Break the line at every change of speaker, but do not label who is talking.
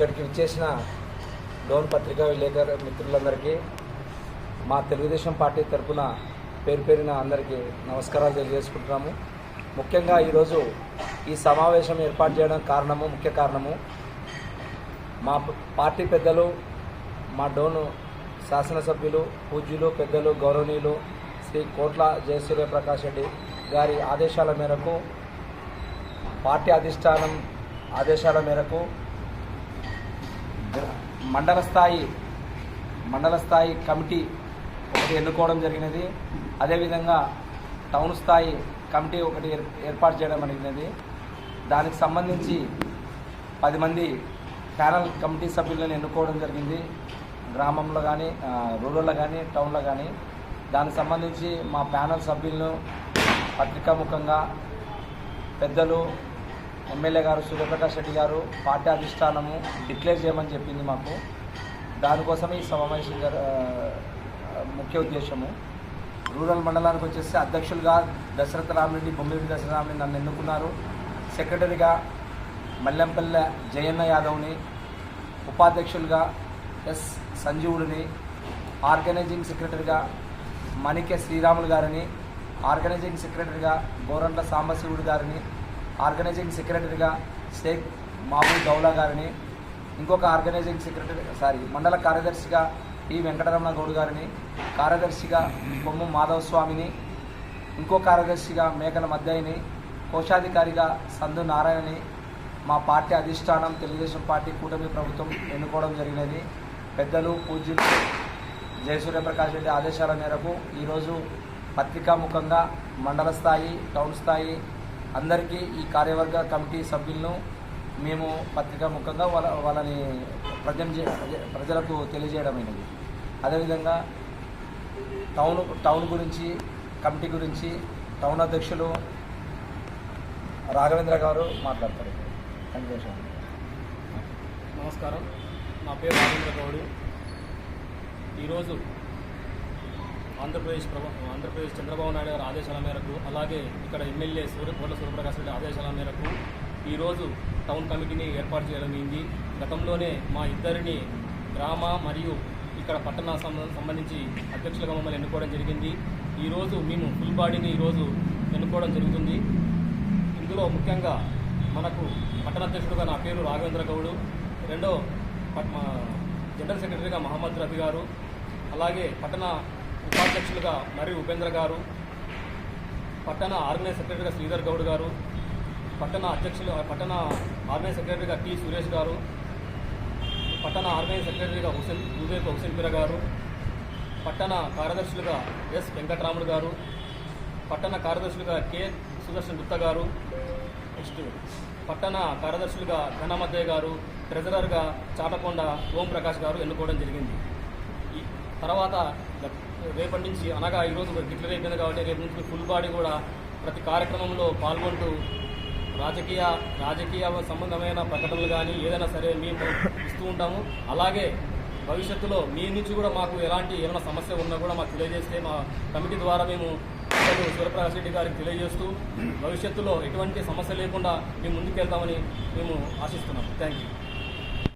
ఇక్కడికి విచ్చేసిన డోన్ పత్రికా విలేకరు మిత్రులందరికీ మా తెలుగుదేశం పార్టీ తరఫున పేరు పేరిన అందరికీ నమస్కారాలు తెలియజేసుకుంటున్నాము. ముఖ్యంగా ఈరోజు ఈ సమావేశం ఏర్పాటు చేయడం కారణము ముఖ్య కారణము మా పార్టీ పెద్దలు మా డోను శాసనసభ్యులు పూజ్యులు పెద్దలు గౌరవనీయులు శ్రీ కోట్ల జయసూర్యప్రకాష్ రెడ్డి గారి ఆదేశాల మేరకు పార్టీ అధిష్టానం ఆదేశాల మేరకు మండల స్థాయి మండల స్థాయి కమిటీ ఒకటి ఎన్నుకోవడం జరిగినది. అదేవిధంగా టౌన్ స్థాయి కమిటీ ఒకటి ఏర్- ఏర్పాటు చేయడం జరిగినది. దానికి సంబంధించి పది మంది ప్యానల్ కమిటీ సభ్యులను ఎన్నుకోవడం జరిగింది. గ్రామంలో కానీ రూరల్లో కానీ టౌన్లో కానీ దానికి సంబంధించి మా ప్యానల్ సభ్యులను పత్రికాముఖంగా పెద్దలు ఎమ్మెల్యే గారు సూర్యప్రకాష్ రెడ్డి గారు పార్టీ అధిష్టానము డిక్లేర్ చేయమని చెప్పింది మాకు. దానికోసం ఈ సమావేశం ముఖ్య ఉద్దేశము. రూరల్ మండలానికి వచ్చేసి అధ్యక్షులుగా దశరథ రామరెడ్డి బొమ్మిరెడ్డి దశరథ రామరెడ్డి నన్ను ఎన్నుకున్నారు. సెక్రటరీగా మల్లెంపల్లె జయన్న యాదవ్ని ఉపాధ్యక్షులుగా ఎస్ సంజీవుడిని ఆర్గనైజింగ్ సెక్రటరీగా మణికె శ్రీరాములు గారిని ఆర్గనైజింగ్ సెక్రటరీగా గోరంట్ల సాంబశివుడు గారిని ఆర్గనైజింగ్ సెక్రటరీగా షేక్ మహబూబ్ దౌలా గారిని ఇంకొక ఆర్గనైజింగ్ సెక్రటరీ సారీ మండల కార్యదర్శిగా ఈ వెంకటరమణ గౌడ్ గారిని కార్యదర్శిగా బొమ్మ మాధవ స్వామిని ఇంకో కార్యదర్శిగా మేకల మద్దయిని కోశాధికారిగా సందు నారాయణని మా పార్టీ అధిష్టానం తెలుగుదేశం పార్టీ కూటమి ప్రభుత్వం ఎన్నుకోవడం జరిగినది. పెద్దలు పూజ్యులు జయసూర్యప్రకాష్ రెడ్డి ఆదేశాల మేరకు ఈరోజు పత్రికాముఖంగా మండల స్థాయి టౌన్ స్థాయి అందరికీ ఈ కార్యవర్గ కమిటీ సభ్యులను మేము పత్రికాముఖంగా వాళ్ళ వాళ్ళని ప్రజెంట్ ప్రజలకు తెలియజేయడమైనది. అదేవిధంగా టౌన్ టౌన్ గురించి కమిటీ గురించి టౌన్ అధ్యక్షులు రాఘవేంద్ర గారు మాట్లాడతారు. సంతోషం
నమస్కారం. నా పేరు రాఘవేంద్ర గౌడు. ఈరోజు ఆంధ్రప్రదేశ్ ప్రభు ఆంధ్రప్రదేశ్ చంద్రబాబు నాయుడు గారి ఆదేశాల మేరకు అలాగే ఇక్కడ ఎమ్మెల్యే సూర్య కోట్ల సూర్యప్రకాశ్ రెడ్డి ఆదేశాల మేరకు ఈరోజు టౌన్ కమిటీని ఏర్పాటు చేయడం అయింది. గతంలోనే మా ఇద్దరిని గ్రామ మరియు ఇక్కడ పట్టణ సంబంధించి అధ్యక్షులుగా మమ్మల్ని ఎన్నుకోవడం జరిగింది. ఈరోజు మేము ఫుల్ బాడీని ఈరోజు ఎన్నుకోవడం జరుగుతుంది. ఇందులో ముఖ్యంగా మనకు పట్టణ అధ్యక్షుడుగా నా పేరు రాఘవేంద్ర గౌడు రెండో మా జనరల్ సెక్రటరీగా మహమ్మద్ రఫీ గారు అలాగే పట్టణ ఉపాధ్యక్షులుగా మరి ఉపేంద్ర గారు పట్టణ ఆర్గనైజ్ సెక్రటరీగా శ్రీధర్ గౌడ్ గారు పట్టణ అధ్యక్షులు పట్టణ ఆర్గనైజ్ సెక్రటరీగా టి సురేష్ గారు పట్టణ ఆర్గనైజ్ సెక్రటరీగా హుసేన్ ఉదయ్ హుసేన్ పిర గారు పట్టణ కార్యదర్శులుగా ఎస్ వెంకటరాముడు గారు పట్టణ కార్యదర్శులుగా కె సుదర్శన్ గుప్తా గారు నెక్స్ట్ పట్టణ కార్యదర్శులుగా ఘనమద్దయ్య గారు ట్రెజరర్గా చాటకొండ ఓం ప్రకాష్ గారు ఎన్నుకోవడం జరిగింది. ఈ తర్వాత రేపటి నుంచి అనగా ఈరోజు డిక్లేర్ అయిపోయింది కాబట్టి రేపు నుంచి ఫుల్ బాడీ కూడా ప్రతి కార్యక్రమంలో పాల్గొంటూ రాజకీయ రాజకీయ సంబంధమైన ప్రకటనలు కానీ ఏదైనా సరే మేము ఇస్తూ ఉంటాము. అలాగే భవిష్యత్తులో మీ నుంచి కూడా మాకు ఎలాంటి ఏమైనా సమస్య ఉన్నా కూడా మాకు తెలియజేస్తే మా కమిటీ ద్వారా మేము సూర్యప్రకాష్ రెడ్డి గారికి తెలియజేస్తూ భవిష్యత్తులో ఎటువంటి సమస్య లేకుండా మేము ముందుకెళ్తామని మేము ఆశిస్తున్నాం థ్యాంక్ యూ